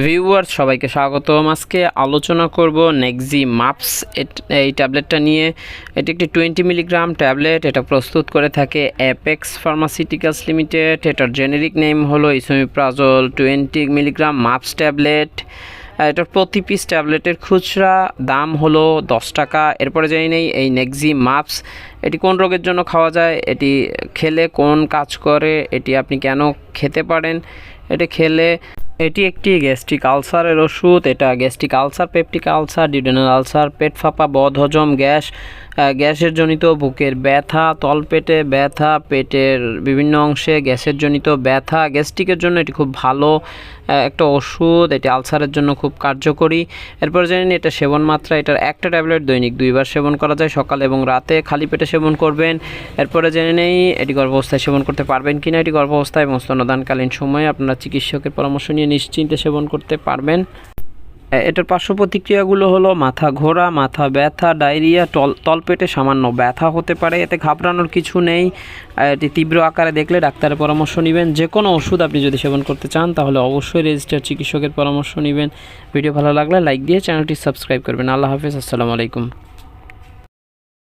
Viewers সবাইকে স্বাগতম। আজকে আলোচনা করব নেক্সি মাপস এই ট্যাবলেটটা নিয়ে। এটি একটি টোয়েন্টি মিলিগ্রাম ট্যাবলেট। এটা প্রস্তুত করে থাকে অ্যাপেক্স ফার্মাসিউটিক্যালস লিমিটেড এটার জেনেরিক নেম হলো esomeprazole twenty milligram MUPS tablet. এটার প্রতি পিস ট্যাবলেটের খুচরা দাম হলো দশ টাকা। এরপরে জানি নেই, এই নেক্সি মাপস এটি কোন রোগের জন্য খাওয়া যায়? এটি খেলে কোন কাজ করে? এটি আপনি কেন খেতে পারেন? এটি খেলে এটি একটি গ্যাস্ট্রিক আলসারের ওষুধ। এটা gastric ulcer, peptic ulcer duodenal ulcer, পেট ফাঁপা বদহজম গ্যাস গ্যাসের জনিত বুকের ব্যথা, তলপেটে ব্যথা, পেটের বিভিন্ন অংশে গ্যাসের জনিত ব্যথা। গ্যাস্ট্রিকের জন্য এটি খুব ভালো একটা ওষুধ। এটি আলসারের জন্য খুব কার্যকরী। এরপর জানেন এটা সেবন মাত্রা। এটার একটা ট্যাবলেট দৈনিক দুইবার সেবন করা যায়, সকাল এবং রাতে। খালি পেটে সেবন করবেন। এরপরে জেনে নেই, এটি গর্ভাবস্থায় সেবন করতে পারবেন কিনা? এটি গর্ভাবস্থায় এবং স্তনদানকালীন সময়ে আপনারা চিকিৎসকের পরামর্শ নিয়ে নিশ্চিন্তে সেবন করতে পারবেন। এটার পার্শ্ব প্রতিক্রিয়াগুলো হলো মাথা ঘোরা, মাথা ব্যথা, ডায়রিয়া তল তলপেটে সামান্য ব্যথা হতে পারে, এতে ঘাবড়ানোর কিছু নেই। এটি তীব্র আকারে দেখলে ডাক্তারের পরামর্শ নেবেন। যে কোনো ওষুধ আপনি যদি সেবন করতে চান, তাহলে অবশ্যই রেজিস্টার চিকিৎসকের পরামর্শ নেবেন। ভিডিও ভালো লাগলে লাইক দিয়ে চ্যানেলটি সাবস্ক্রাইব করবেন। আল্লাহ হাফিজ, আসসালামু আলাইকুম।